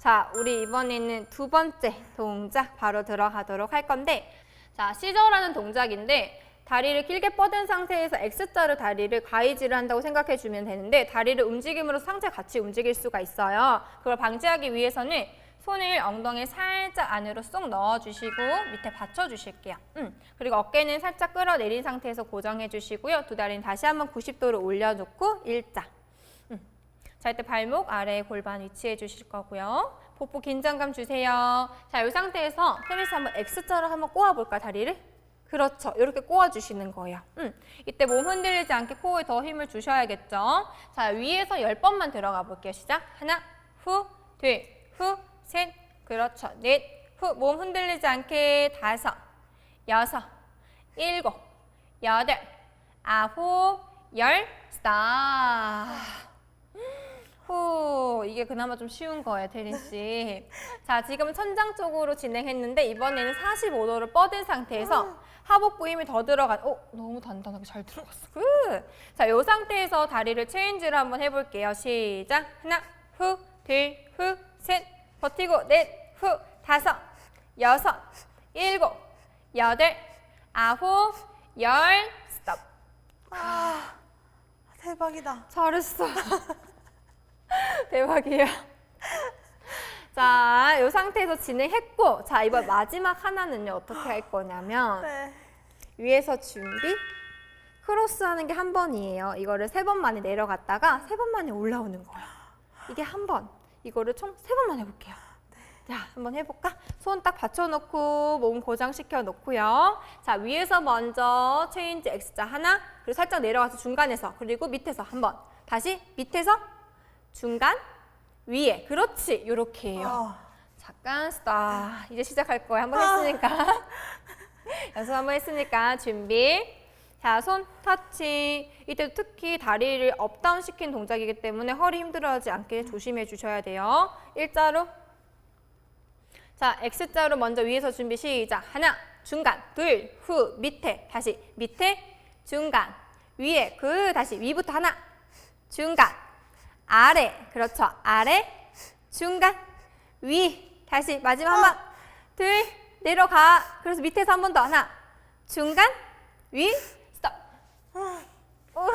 자, 우리 이번에는 두 번째 동작 바로 들어가도록 할 건데 자, 시저라는 동작인데 다리를 길게 뻗은 상태에서 X자로 다리를 가이지를 한다고 생각해 주면 되는데 다리를 움직임으로 상체 같이 움직일 수가 있어요. 그걸 방지하기 위해서는 손을 엉덩이 살짝 안으로 쏙 넣어주시고 밑에 받쳐주실게요. 음, 그리고 어깨는 살짝 끌어내린 상태에서 고정해 주시고요. 두 다리는 다시 한번 90도로 올려놓고 일자. 음. 자, 이때 발목 아래에 골반 위치해 주실 거고요. 복부 긴장감 주세요. 자, 이 상태에서 테니스 한번 X자로 한번 꼬아볼까, 다리를? 그렇죠. 이렇게 꼬아주시는 거예요. 음. 이때 몸 흔들리지 않게 코어에 더 힘을 주셔야겠죠. 자, 위에서 10번만 들어가 볼게요. 시작. 하나, 후, 둘, 후, 셋. 그렇죠. 넷, 후. 몸 흔들리지 않게 다섯, 여섯, 일곱, 여덟, 아홉, 열. 스탑. 후, 이게 그나마 좀 쉬운 거예요, 태린 씨. 자, 지금 천장 쪽으로 진행했는데 이번에는 45도를 뻗은 상태에서 하복부 힘이 더 들어가. 어, 너무 단단하게 잘 들어갔어. 굿. 자, 이 상태에서 다리를 체인지를 한번 해볼게요. 시작. 하나, 후, 둘, 후, 셋. 버티고 넷, 후, 다섯, 여섯, 일곱, 여덟, 아홉, 열. 스톱. 아, 대박이다. 잘했어. 대박이에요. 자, 이 상태에서 진행했고, 자, 이번 마지막 하나는요, 어떻게 할 거냐면, 네. 위에서 준비, 크로스 하는 게 한 번이에요. 이거를 세 번 만에 내려갔다가 세 번 만에 올라오는 거예요. 이게 한 번. 이거를 총 세 번만 해볼게요. 자, 한번 해볼까? 손 딱 받쳐놓고 몸 고정시켜 놓고요. 자, 위에서 먼저 체인지 X자 하나, 그리고 살짝 내려가서 중간에서, 그리고 밑에서 한 번. 다시 밑에서 중간, 위에. 그렇지. 요렇게 해요. 아, 잠깐 스탑. 이제 시작할 거예요. 한번 아. 했으니까. 연습 한번 했으니까 준비. 자, 손 터치. 이때 특히 다리를 업다운 시킨 동작이기 때문에 허리 힘들어하지 않게 조심해 주셔야 돼요. 일자로. 자, X자로 먼저 위에서 준비 시작. 하나, 중간, 둘, 후, 밑에, 다시 밑에, 중간, 위에, 그 다시 위부터 하나, 중간, 아래, 그렇죠. 아래, 중간, 위, 다시 마지막 한 번, 둘, 내려가. 그래서 밑에서 한 번 더. 하나, 중간, 위, 스톱. 우.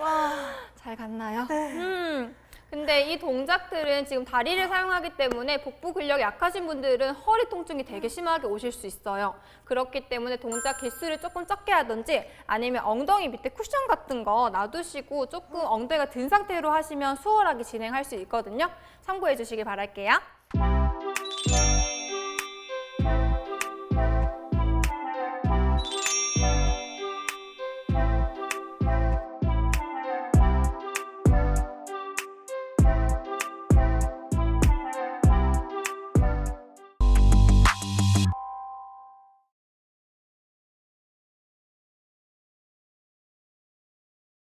와, 잘 갔나요? 네. 음. 근데 이 동작들은 지금 다리를 사용하기 때문에 복부 근력이 약하신 분들은 허리 통증이 되게 심하게 오실 수 있어요. 그렇기 때문에 동작 개수를 조금 적게 하든지 아니면 엉덩이 밑에 쿠션 같은 거 놔두시고 조금 엉덩이가 든 상태로 하시면 수월하게 진행할 수 있거든요. 참고해 주시기 바랄게요.